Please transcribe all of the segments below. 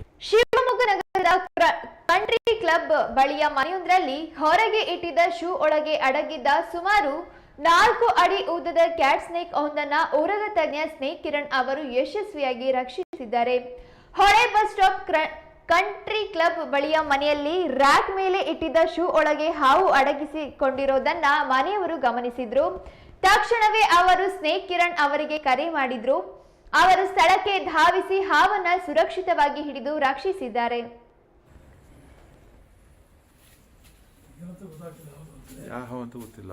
ನಗರದ ಕ್ರ- country club ಬಳಿಯ ಮನೆಯೊಂದರಲ್ಲಿ ಹೊರಗೆ ಇಟ್ಟಿದ್ದ ಶೂ ಒಳಗೆ ಅಡಗಿದ್ದ ಸುಮಾರು ನಾಲ್ಕು ಅಡಿ ಉದ್ದದ ಕ್ಯಾಟ್ ಸ್ನೇಕ್ ಒಂದನ್ನ ಊರದ ತಜ್ಞ ಸ್ನೇಕ್ ಕಿರಣ್ ಅವರು ಯಶಸ್ವಿಯಾಗಿ ರಕ್ಷಿಸಿದ್ದಾರೆ. ಹೊಳೆ ಬಸ್ ಸ್ಟಾಪ್ ಕಂಟ್ರಿ ಕ್ಲಬ್ ಬಳಿಯ ಮನೆಯಲ್ಲಿ ರ್ಯಾಕ್ ಮೇಲೆ ಇಟ್ಟಿದ್ದ ಶೂ ಒಳಗೆ ಹಾವು ಅಡಗಿಸಿಕೊಂಡಿರೋದನ್ನ ಮನೆಯವರು ಗಮನಿಸಿದ್ರು. ತಕ್ಷಣವೇ ಅವರು ಸ್ನೇಕ್ ಕಿರಣ್ ಅವರಿಗೆ ಕರೆ ಮಾಡಿದ್ರು. ಅವರು ಸ್ಥಳಕ್ಕೆ ಧಾವಿಸಿ ಹಾವನ್ನ ಸುರಕ್ಷಿತವಾಗಿ ಹಿಡಿದು ರಕ್ಷಿಸಿದ್ದಾರೆ.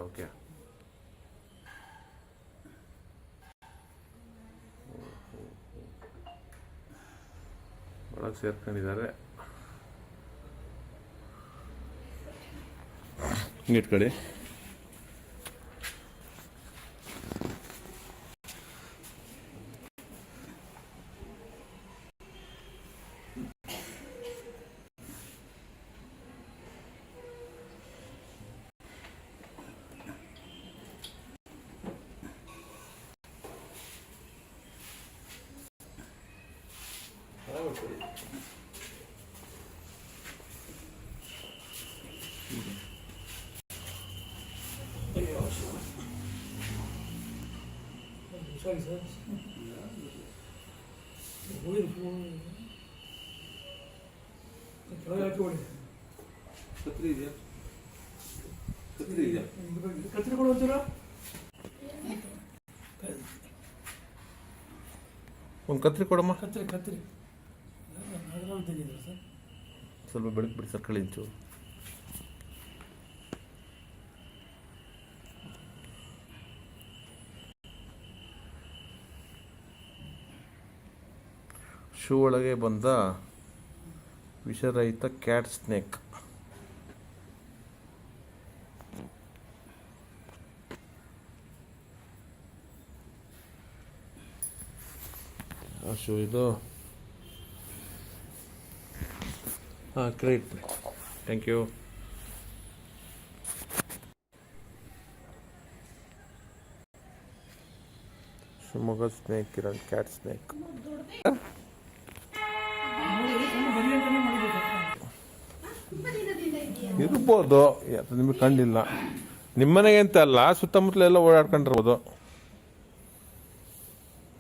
ಓಕೆ. ಸೇರ್ಕೊಂಡಿದ್ದಾರೆ. ಹಿಂಗೆ ಇಟ್ಕೊಳ್ಳಿ Sorry, sir. ಹೋಗಿರಿ ಕೆಳಗೆ ಹಾಕಿ ಹೊಡಿ ಕತ್ರಿ ಇದೆಯಾ ಕತ್ರಿ ಇದೆಯಾ ಕತ್ರಿ ಕೊಡು ಅಂತೀರಾ ಒಂದು ಕತ್ರಿ ಕೊಡಮ್ಮ ಕತ್ರಿ ಕತ್ರಿ ಸ್ವಲ್ಪ ಬೆಳಕು ಬಿಡಿ ಸರ್ಕಲ್ ಇಂಚು. ಶೂ ಒಳಗೆ ಬಂದ ವಿಷರಹಿತ ಕ್ಯಾಟ್ ಸ್ನೇಕ್ ಶೂ ಇದು. ಹಾಂ ಮಾಡಿ thank you Shivamogga snake Kiran cat snake ಇರ್ಬೋದು ನಿಮಗೆ ಕಂಡಿಲ್ಲ. ನಿಮ್ಮನೆಗೆ ಅಂತ ಅಲ್ಲ ಸುತ್ತಮುತ್ತಲೆಲ್ಲ ಓಡಾಡ್ಕೊಂಡಿರ್ಬೋದು.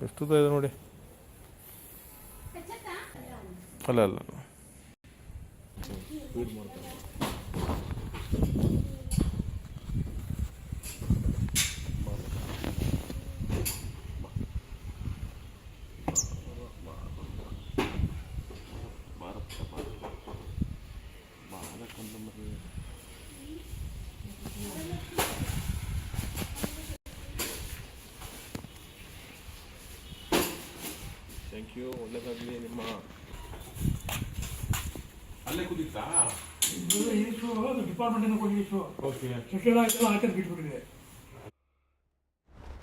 ಎಷ್ಟು ಇದೆ ನೋಡಿ? ಅಲ್ಲ ಅಲ್ಲ. ಥ್ಯಾಂಕ್ ಯು ಒಳ್ಳೇದಾಗಲಿ ನಿಮ್ಮ ಕುದಿತಾ ಇದು ಈ ಶೂ ಡಿಪಾರ್ಟ್ಮೆಂಟಿಂದ ಕೊಡಿ ಶೂ. ಓಕೆ ಸುಶೀಲ ಹಾಕಿ ಹಾಕಿದ್ ಬಿಟ್ಬಿಟ್ಟಿದೆ.